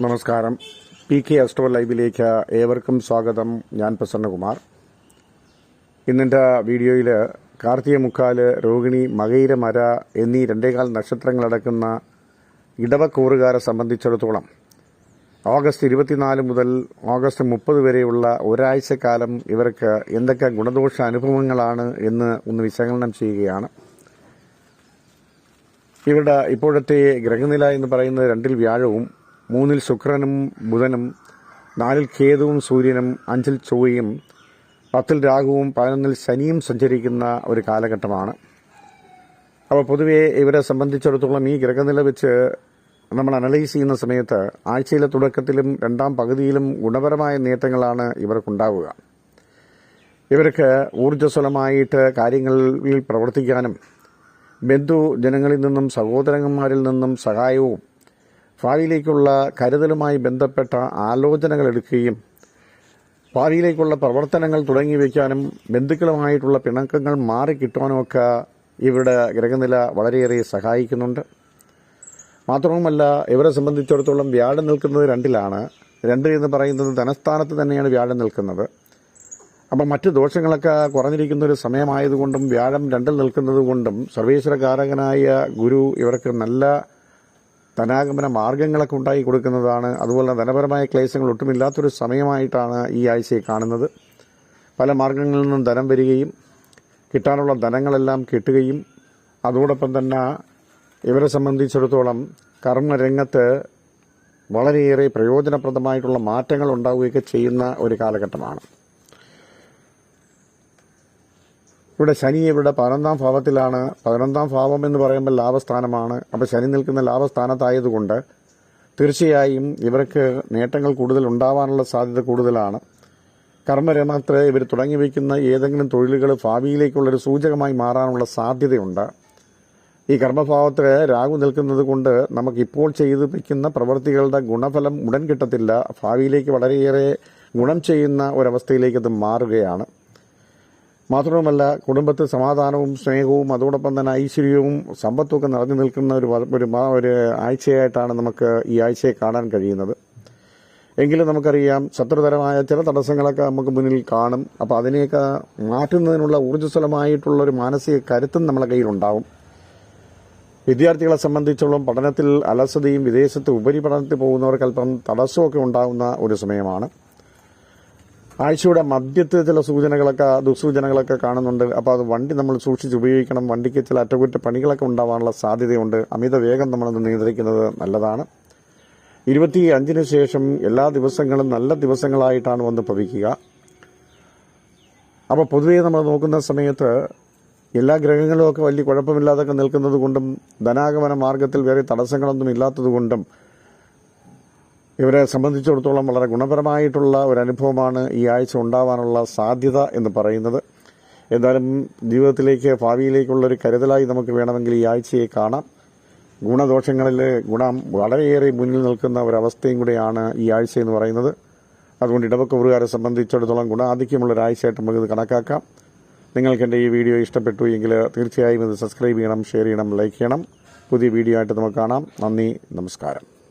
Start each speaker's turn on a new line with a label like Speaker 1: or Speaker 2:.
Speaker 1: നമസ്കാരം. P K astro ലൈവിലേക്ക് ഏവർക്കും സ്വാഗതം. ഞാൻ പ്രസന്നകുമാർ. ഇന്നെന്റെ വീഡിയോയിൽ കാർത്തിക മുക്കാൽ രോഹിണി മകയിര മര എന്നീ രണ്ടേകാൽ നക്ഷത്രങ്ങളടക്കുന്ന ഇടവക്കൂറുകാരെ സംബന്ധിച്ചിടത്തോളം ഓഗസ്റ്റ് ഇരുപത്തിനാല് മുതൽ ഓഗസ്റ്റ് മുപ്പത് വരെയുള്ള ഒരാഴ്ചക്കാലം ഇവർക്ക് എന്തൊക്കെ ഗുണദോഷ അനുഭവങ്ങളാണ് എന്ന് ഒന്ന് വിശകലനം ചെയ്യുകയാണ്. ഇവരുടെ ഇപ്പോഴത്തെ ഗ്രഹനില എന്ന് പറയുന്നത് രണ്ടിൽ വ്യാഴവും മൂന്നിൽ ശുക്രനും ബുധനും നാലിൽ കേതുവും സൂര്യനും അഞ്ചിൽ ചൊവ്വയും പത്തിൽ രാഹുവും പതിനൊന്നിൽ ശനിയും സഞ്ചരിക്കുന്ന ഒരു കാലഘട്ടമാണ്. അപ്പോൾ പൊതുവെ ഇവരെ സംബന്ധിച്ചിടത്തോളം ഈ ഗ്രഹനില വെച്ച് നമ്മൾ അനലൈസ് ചെയ്യുന്ന സമയത്ത് ആഴ്ചയിലെ തുടക്കത്തിലും രണ്ടാം പകുതിയിലും ഗുണപരമായ നേട്ടങ്ങളാണ് ഇവർക്കുണ്ടാവുക. ഇവർക്ക് ഊർജസ്വലമായിട്ട് കാര്യങ്ങളിൽ പ്രവർത്തിക്കാനും ബന്ധു ജനങ്ങളിൽ നിന്നും സഹോദരന്മാരിൽ നിന്നും സഹായവും ഭാവിയിലേക്കുള്ള കരുതലുമായി ബന്ധപ്പെട്ട ആലോചനകൾ എടുക്കുകയും ഭാവിയിലേക്കുള്ള പ്രവർത്തനങ്ങൾ തുടങ്ങി വയ്ക്കാനും ബന്ധുക്കളുമായിട്ടുള്ള പിണക്കങ്ങൾ മാറിക്കിട്ടുവാനുമൊക്കെ ഇവരുടെ ഗ്രഹനില വളരെയേറെ സഹായിക്കുന്നുണ്ട്. മാത്രവുമല്ല ഇവരെ സംബന്ധിച്ചിടത്തോളം വ്യാഴം നിൽക്കുന്നത് രണ്ടിലാണ്. രണ്ട് എന്ന് പറയുന്നത് ധനസ്ഥാനത്ത് തന്നെയാണ് വ്യാഴം നിൽക്കുന്നത്. അപ്പം മറ്റ് ദോഷങ്ങളൊക്കെ കുറഞ്ഞിരിക്കുന്ന ഒരു സമയമായതുകൊണ്ടും വ്യാഴം രണ്ടിൽ നിൽക്കുന്നത് കൊണ്ടും സർവേശ്വരകാരകനായ ഗുരു ഇവർക്ക് നല്ല ധനാഗമന മാർഗങ്ങളൊക്കെ ഉണ്ടാക്കി കൊടുക്കുന്നതാണ്. അതുപോലെ ധനപരമായ ക്ലേശങ്ങൾ ഒട്ടുമില്ലാത്തൊരു സമയമായിട്ടാണ് ഈ ആഴ്ചയെ കാണുന്നത്. പല മാർഗങ്ങളിൽ നിന്നും ധനം വരികയും കിട്ടാനുള്ള ധനങ്ങളെല്ലാം കിട്ടുകയും അതോടൊപ്പം തന്നെ ഇവരെ സംബന്ധിച്ചിടത്തോളം കർമ്മരംഗത്ത് വളരെയേറെ പ്രയോജനപ്രദമായിട്ടുള്ള മാറ്റങ്ങൾ ഉണ്ടാവുകയൊക്കെ ചെയ്യുന്ന ഒരു കാലഘട്ടമാണ്. ഇവിടെ ശനി ഇവിടെ പതിനൊന്നാം ഭാവത്തിലാണ്. പതിനൊന്നാം ഭാവം എന്ന് പറയുമ്പോൾ ലാഭസ്ഥാനമാണ്. അപ്പോൾ ശനി നിൽക്കുന്ന ലാഭസ്ഥാനത്തായതുകൊണ്ട് തീർച്ചയായും ഇവർക്ക് നേട്ടങ്ങൾ കൂടുതൽ ഉണ്ടാവാനുള്ള സാധ്യത കൂടുതലാണ്. കർമ്മരംഗത്ത് ഇവർ തുടങ്ങി വയ്ക്കുന്ന ഏതെങ്കിലും തൊഴിലുകൾ ഭാവിയിലേക്കുള്ളൊരു സൂചകമായി മാറാനുള്ള സാധ്യതയുണ്ട്. ഈ കർമ്മഭാവത്തിൽ രാഹു നിൽക്കുന്നത് കൊണ്ട് നമുക്കിപ്പോൾ ചെയ്തു വയ്ക്കുന്ന പ്രവൃത്തികളുടെ ഗുണഫലം ഉടൻ കിട്ടത്തില്ല. ഭാവിയിലേക്ക് വളരെയേറെ ഗുണം ചെയ്യുന്ന ഒരവസ്ഥയിലേക്ക് അത് മാറുകയാണ്. മാത്രവുമല്ല കുടുംബത്തിൽ സമാധാനവും സ്നേഹവും അതോടൊപ്പം തന്നെ ഐശ്വര്യവും സമ്പത്തുമൊക്കെ നിറഞ്ഞു നിൽക്കുന്ന ഒരു ഒരു ആഴ്ചയായിട്ടാണ് നമുക്ക് ഈ ആഴ്ചയെ കാണാൻ കഴിയുന്നത്. എങ്കിലും നമുക്കറിയാം ശത്രുതരമായ ചില തടസ്സങ്ങളൊക്കെ നമുക്ക് മുന്നിൽ കാണും. അപ്പോൾ അതിനെയൊക്കെ മാറ്റുന്നതിനുള്ള ഊർജസ്വലമായിട്ടുള്ള ഒരു മാനസിക കരുത്തും നമ്മുടെ കയ്യിലുണ്ടാവും. വിദ്യാർത്ഥികളെ സംബന്ധിച്ചോളം പഠനത്തിൽ അലസതയും വിദേശത്ത് ഉപരിപഠനത്തിൽ പോകുന്നവർക്ക് അല്പം തടസ്സമൊക്കെ ഉണ്ടാകുന്ന ഒരു സമയമാണ്. ആഴ്ചയുടെ മധ്യത്തിൽ ചില സൂചനകളൊക്കെ ദുസൂചനകളൊക്കെ കാണുന്നുണ്ട്. അപ്പോൾ അത് വണ്ടി നമ്മൾ സൂക്ഷിച്ച് ഉപയോഗിക്കണം. വണ്ടിക്ക് ചില അറ്റകുറ്റപ്പണികളൊക്കെ ഉണ്ടാവാനുള്ള സാധ്യതയുണ്ട്. അമിത വേഗം നമ്മളത് നിയന്ത്രിക്കുന്നത് നല്ലതാണ്. ഇരുപത്തി അഞ്ചിന് ശേഷം എല്ലാ ദിവസങ്ങളും നല്ല ദിവസങ്ങളായിട്ടാണ് വന്ന് ഭവിക്കുക. അപ്പോൾ പൊതുവേ നമ്മൾ നോക്കുന്ന സമയത്ത് എല്ലാ ഗ്രഹങ്ങളും ഒക്കെ വലിയ കുഴപ്പമില്ലാതൊക്കെ നിൽക്കുന്നത് കൊണ്ടും ധനാഗമന മാർഗത്തിൽ വേറെ തടസ്സങ്ങളൊന്നും ഇല്ലാത്തത് കൊണ്ടും ഇവരെ സംബന്ധിച്ചിടത്തോളം വളരെ ഗുണപരമായിട്ടുള്ള ഒരു അനുഭവമാണ് ഈ ആഴ്ച ഉണ്ടാവാനുള്ള സാധ്യത എന്ന് പറയുന്നത്. എന്തായാലും ജീവിതത്തിലേക്ക് ഭാവിയിലേക്കുള്ള ഒരു കരുതലായി നമുക്ക് വേണമെങ്കിൽ ഈ ആഴ്ചയെ കാണാം. ഗുണദോഷങ്ങളിൽ ഗുണം വളരെയേറെ മുന്നിൽ നിൽക്കുന്ന ഒരവസ്ഥയും കൂടെയാണ് ഈ ആഴ്ച എന്ന് പറയുന്നത്. അതുകൊണ്ട് ഇടവക്കൂറുകാരെ സംബന്ധിച്ചിടത്തോളം ഗുണാധിക്യമുള്ള ഒരാഴ്ചയായിട്ട് നമുക്കിത് കണക്കാക്കാം. നിങ്ങൾക്ക് എന്റെ ഈ വീഡിയോ ഇഷ്ടപ്പെട്ടു എങ്കിൽ തീർച്ചയായും ഇത് സബ്സ്ക്രൈബ് ചെയ്യണം ഷെയർ ചെയ്യണം ലൈക്ക് ചെയ്യണം. പുതിയ വീഡിയോ ആയിട്ട് നമുക്ക് കാണാം. നന്ദി നമസ്കാരം.